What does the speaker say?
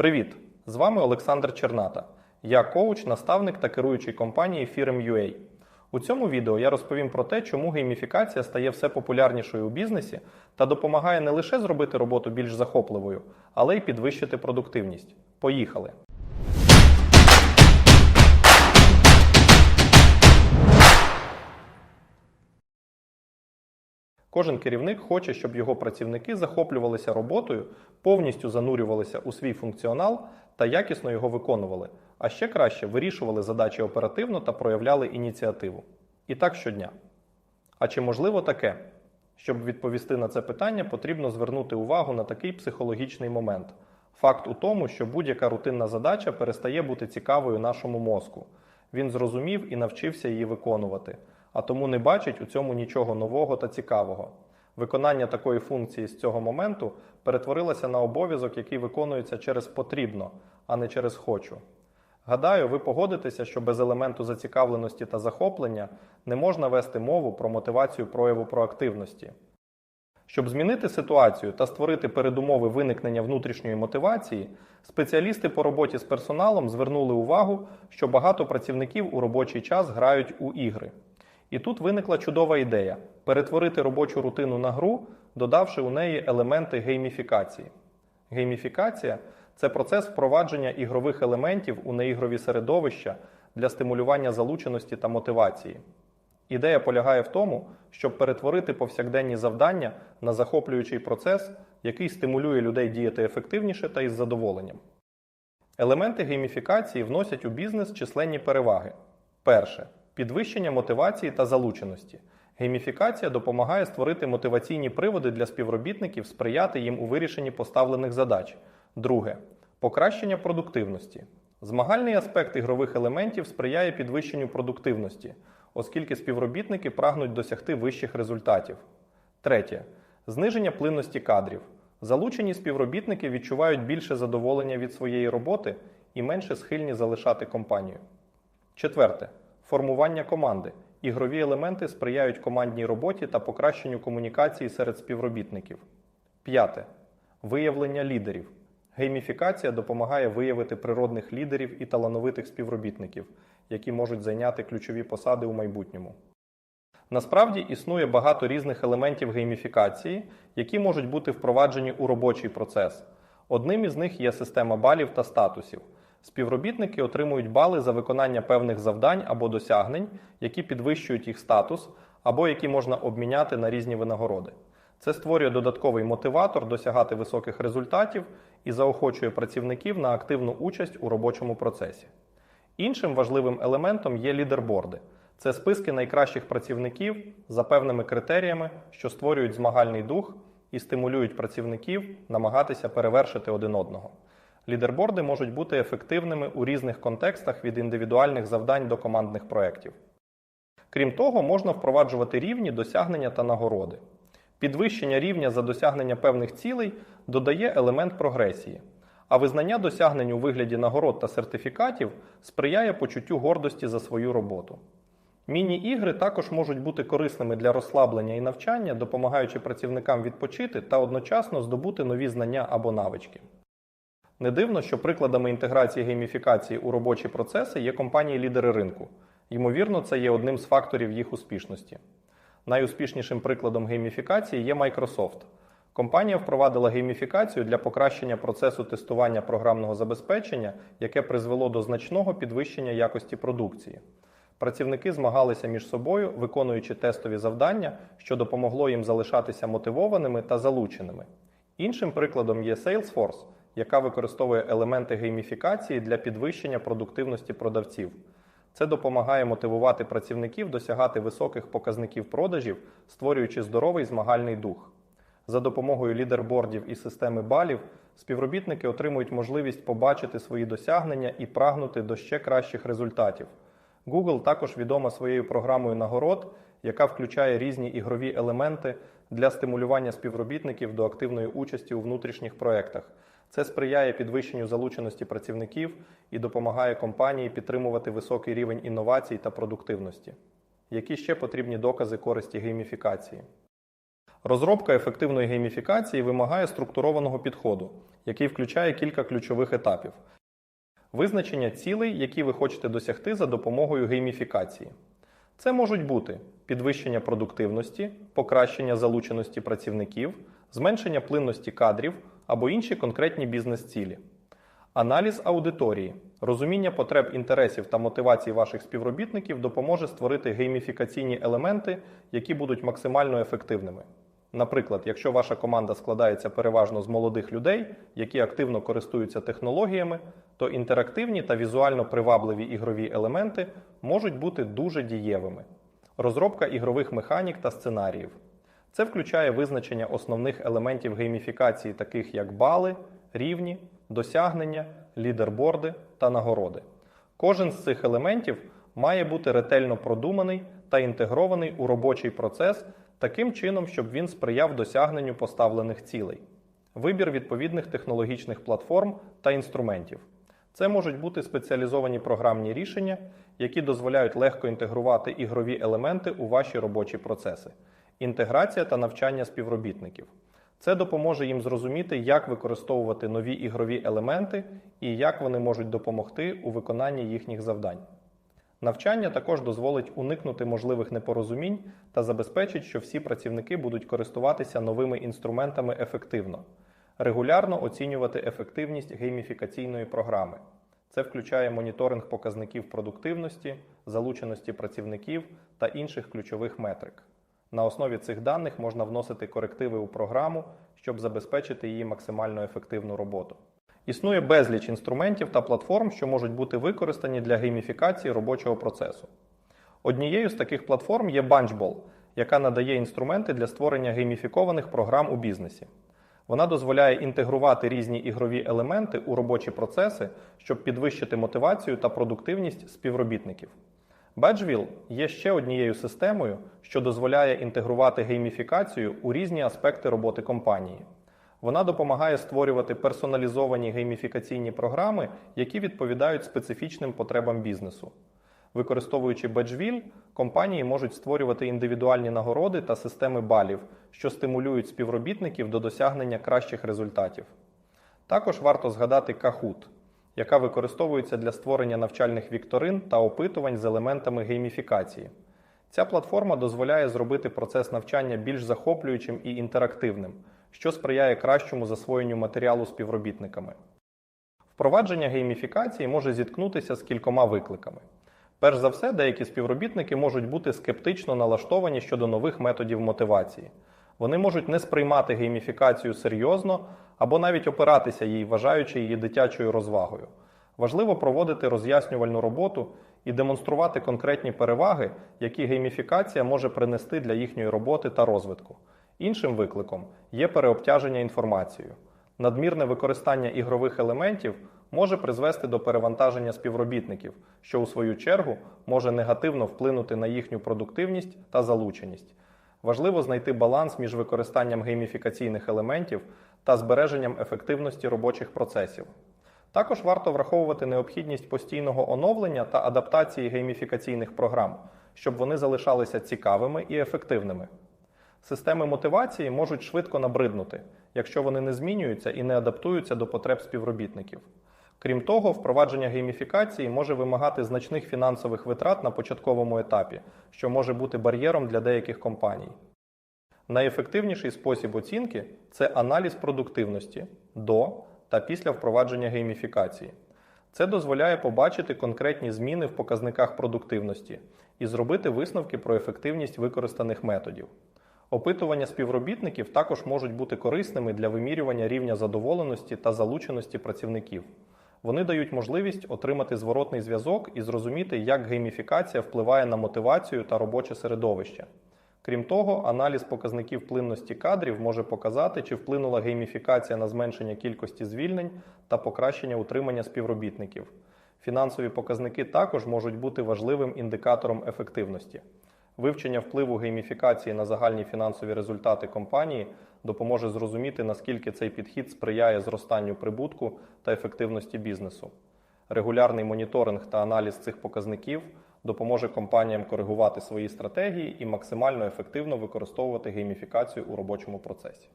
Привіт! З вами Олександр Черната. Я коуч, наставник та керуючий компанії Firm.ua. У цьому відео я розповім про те, чому гейміфікація стає все популярнішою у бізнесі та допомагає не лише зробити роботу більш захопливою, але й підвищити продуктивність. Поїхали! Кожен керівник хоче, щоб його працівники захоплювалися роботою, повністю занурювалися у свій функціонал та якісно його виконували, а ще краще вирішували задачі оперативно та проявляли ініціативу. І так щодня. А чи можливо таке? Щоб відповісти на це питання, потрібно звернути увагу на такий психологічний момент. Факт у тому, що будь-яка рутинна задача перестає бути цікавою нашому мозку. Він зрозумів і навчився її виконувати, а тому не бачить у цьому нічого нового та цікавого. Виконання такої функції з цього моменту перетворилося на обов'язок, який виконується через потрібно, а не через хочу. Гадаю, ви погодитеся, що без елементу зацікавленості та захоплення не можна вести мову про мотивацію прояву проактивності. Щоб змінити ситуацію та створити передумови виникнення внутрішньої мотивації, спеціалісти по роботі з персоналом звернули увагу, що багато працівників у робочий час грають у ігри. І тут виникла чудова ідея перетворити робочу рутину на гру, додавши у неї елементи гейміфікації. Гейміфікація це процес впровадження ігрових елементів у неігрові середовища для стимулювання залученості та мотивації. Ідея полягає в тому, щоб перетворити повсякденні завдання на захоплюючий процес, який стимулює людей діяти ефективніше та із задоволенням. Елементи гейміфікації вносять у бізнес численні переваги. Перше підвищення мотивації та залученості. Гейміфікація допомагає створити мотиваційні приводи для співробітників, сприяти їм у вирішенні поставлених задач. Друге покращення продуктивності. Змагальний аспект ігрових елементів сприяє підвищенню продуктивності, оскільки співробітники прагнуть досягти вищих результатів. Третє зниження плинності кадрів. Залучені співробітники відчувають більше задоволення від своєї роботи і менше схильні залишати компанію. Четверте формування команди. Ігрові елементи сприяють командній роботі та покращенню комунікації серед співробітників. П'яте виявлення лідерів. Гейміфікація допомагає виявити природних лідерів і талановитих співробітників, які можуть зайняти ключові посади у майбутньому. Насправді існує багато різних елементів гейміфікації, які можуть бути впроваджені у робочий процес. Одним із них є система балів та статусів. Співробітники отримують бали за виконання певних завдань або досягнень, які підвищують їх статус, або які можна обміняти на різні винагороди. Це створює додатковий мотиватор досягати високих результатів і заохочує працівників на активну участь у робочому процесі. Іншим важливим елементом є лідерборди. Це списки найкращих працівників за певними критеріями, що створюють змагальний дух і стимулюють працівників намагатися перевершити один одного. Лідерборди можуть бути ефективними у різних контекстах від індивідуальних завдань до командних проєктів. Крім того, можна впроваджувати рівні досягнення та нагороди. Підвищення рівня за досягнення певних цілей додає елемент прогресії, а визнання досягнень у вигляді нагород та сертифікатів сприяє почуттю гордості за свою роботу. Міні-ігри також можуть бути корисними для розслаблення і навчання, допомагаючи працівникам відпочити та одночасно здобути нові знання або навички. Не дивно, що прикладами інтеграції гейміфікації у робочі процеси є компанії-лідери ринку. Ймовірно, це є одним з факторів їх успішності. Найуспішнішим прикладом гейміфікації є Microsoft. Компанія впровадила гейміфікацію для покращення процесу тестування програмного забезпечення, яке призвело до значного підвищення якості продукції. Працівники змагалися між собою, виконуючи тестові завдання, що допомогло їм залишатися мотивованими та залученими. Іншим прикладом є Salesforce, яка використовує елементи гейміфікації для підвищення продуктивності продавців. Це допомагає мотивувати працівників досягати високих показників продажів, створюючи здоровий змагальний дух. За допомогою лідербордів і системи балів співробітники отримують можливість побачити свої досягнення і прагнути до ще кращих результатів. Google також відома своєю програмою нагород, яка включає різні ігрові елементи для стимулювання співробітників до активної участі у внутрішніх проєктах. Це сприяє підвищенню залученості працівників і допомагає компанії підтримувати високий рівень інновацій та продуктивності. Які ще потрібні докази користі гейміфікації? Розробка ефективної гейміфікації вимагає структурованого підходу, який включає кілька ключових етапів. Визначення цілей, які ви хочете досягти за допомогою гейміфікації. Це можуть бути підвищення продуктивності, покращення залученості працівників, зменшення плинності кадрів або інші конкретні бізнес-цілі. Аналіз аудиторії. Розуміння потреб інтересів та мотивацій ваших співробітників допоможе створити гейміфікаційні елементи, які будуть максимально ефективними. Наприклад, якщо ваша команда складається переважно з молодих людей, які активно користуються технологіями, то інтерактивні та візуально привабливі ігрові елементи можуть бути дуже дієвими. Розробка ігрових механік та сценаріїв. Це включає визначення основних елементів гейміфікації, таких як бали, рівні, досягнення, лідерборди та нагороди. Кожен з цих елементів має бути ретельно продуманий та інтегрований у робочий процес таким чином, щоб він сприяв досягненню поставлених цілей. Вибір відповідних технологічних платформ та інструментів. Це можуть бути спеціалізовані програмні рішення, які дозволяють легко інтегрувати ігрові елементи у ваші робочі процеси, інтеграція та навчання співробітників. Це допоможе їм зрозуміти, як використовувати нові ігрові елементи і як вони можуть допомогти у виконанні їхніх завдань. Навчання також дозволить уникнути можливих непорозумінь та забезпечить, що всі працівники будуть користуватися новими інструментами ефективно, регулярно оцінювати ефективність гейміфікаційної програми. Це включає моніторинг показників продуктивності, залученості працівників та інших ключових метрик. На основі цих даних можна вносити корективи у програму, щоб забезпечити її максимально ефективну роботу. Існує безліч інструментів та платформ, що можуть бути використані для гейміфікації робочого процесу. Однією з таких платформ є Bunchball, яка надає інструменти для створення гейміфікованих програм у бізнесі. Вона дозволяє інтегрувати різні ігрові елементи у робочі процеси, щоб підвищити мотивацію та продуктивність співробітників. Badgeville є ще однією системою, що дозволяє інтегрувати гейміфікацію у різні аспекти роботи компанії. Вона допомагає створювати персоналізовані гейміфікаційні програми, які відповідають специфічним потребам бізнесу. Використовуючи Badgeville, компанії можуть створювати індивідуальні нагороди та системи балів, що стимулюють співробітників до досягнення кращих результатів. Також варто згадати Kahoot, яка використовується для створення навчальних вікторин та опитувань з елементами гейміфікації. Ця платформа дозволяє зробити процес навчання більш захоплюючим і інтерактивним, що сприяє кращому засвоєнню матеріалу співробітниками. Впровадження гейміфікації може зіткнутися з кількома викликами. Перш за все, деякі співробітники можуть бути скептично налаштовані щодо нових методів мотивації. Вони можуть не сприймати гейміфікацію серйозно або навіть опиратися їй, вважаючи її дитячою розвагою. Важливо проводити роз'яснювальну роботу і демонструвати конкретні переваги, які гейміфікація може принести для їхньої роботи та розвитку. Іншим викликом є переобтяження інформацією. Надмірне використання ігрових елементів може призвести до перевантаження співробітників, що у свою чергу може негативно вплинути на їхню продуктивність та залученість. Важливо знайти баланс між використанням гейміфікаційних елементів та збереженням ефективності робочих процесів. Також варто враховувати необхідність постійного оновлення та адаптації гейміфікаційних програм, щоб вони залишалися цікавими і ефективними. Системи мотивації можуть швидко набриднути, якщо вони не змінюються і не адаптуються до потреб співробітників. Крім того, впровадження гейміфікації може вимагати значних фінансових витрат на початковому етапі, що може бути бар'єром для деяких компаній. Найефективніший спосіб оцінки це аналіз продуктивності до та після впровадження гейміфікації. Це дозволяє побачити конкретні зміни в показниках продуктивності і зробити висновки про ефективність використаних методів. Опитування співробітників також можуть бути корисними для вимірювання рівня задоволеності та залученості працівників. Вони дають можливість отримати зворотний зв'язок і зрозуміти, як гейміфікація впливає на мотивацію та робоче середовище. Крім того, аналіз показників плинності кадрів може показати, чи вплинула гейміфікація на зменшення кількості звільнень та покращення утримання співробітників. Фінансові показники також можуть бути важливим індикатором ефективності. Вивчення впливу гейміфікації на загальні фінансові результати компанії допоможе зрозуміти, наскільки цей підхід сприяє зростанню прибутку та ефективності бізнесу. Регулярний моніторинг та аналіз цих показників допоможе компаніям коригувати свої стратегії і максимально ефективно використовувати гейміфікацію у робочому процесі.